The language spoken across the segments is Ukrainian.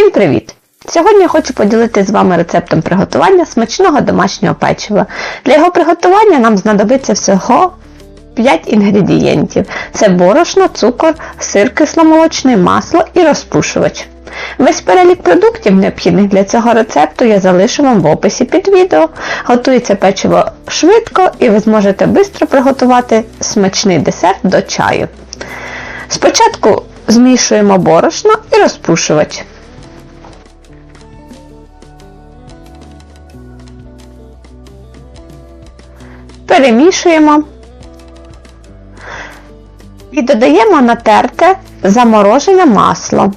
Всім привіт! Сьогодні я хочу поділитися з вами рецептом приготування смачного домашнього печива. Для його приготування нам знадобиться всього 5 інгредієнтів: це борошно, цукор, сир кисломолочний, масло і розпушувач. Весь перелік продуктів, необхідних для цього рецепту, я залишу вам в описі під відео. Готується печиво швидко і ви зможете швидко приготувати смачний десерт до чаю. Спочатку змішуємо борошно і розпушувач. Перемішуємо і додаємо натерте заморожене масло.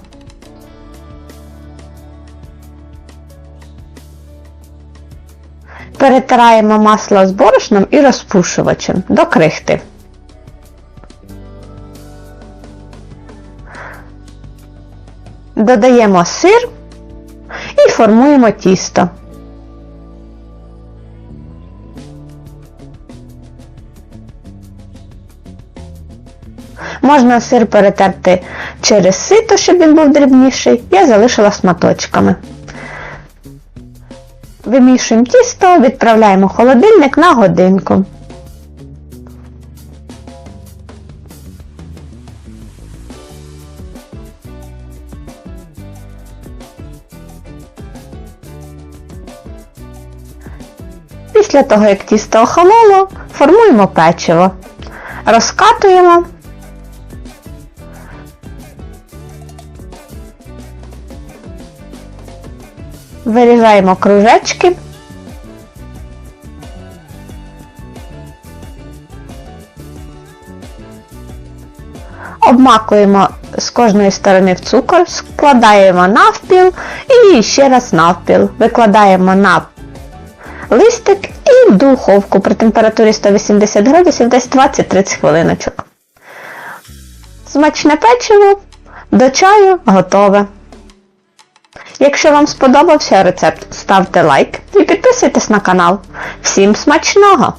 Перетираємо масло з борошном і розпушувачем до крихти. Додаємо сир і формуємо тісто. Можна сир перетерти через сито, щоб він був дрібніший. Я залишила шматочками. Вимішуємо тісто, відправляємо в холодильник на годинку. Після того, як тісто охололо, формуємо печиво, розкатуємо. Вирізаємо кружечки. Обмакуємо з кожної сторони в цукор, складаємо навпіл і ще раз навпіл. Викладаємо на листик і в духовку при температурі 180 градусів десь 20-30 хвилиночок. Смачне печиво до чаю готове. Якщо вам сподобався рецепт, ставте лайк і підписуйтесь на канал. Всім смачного!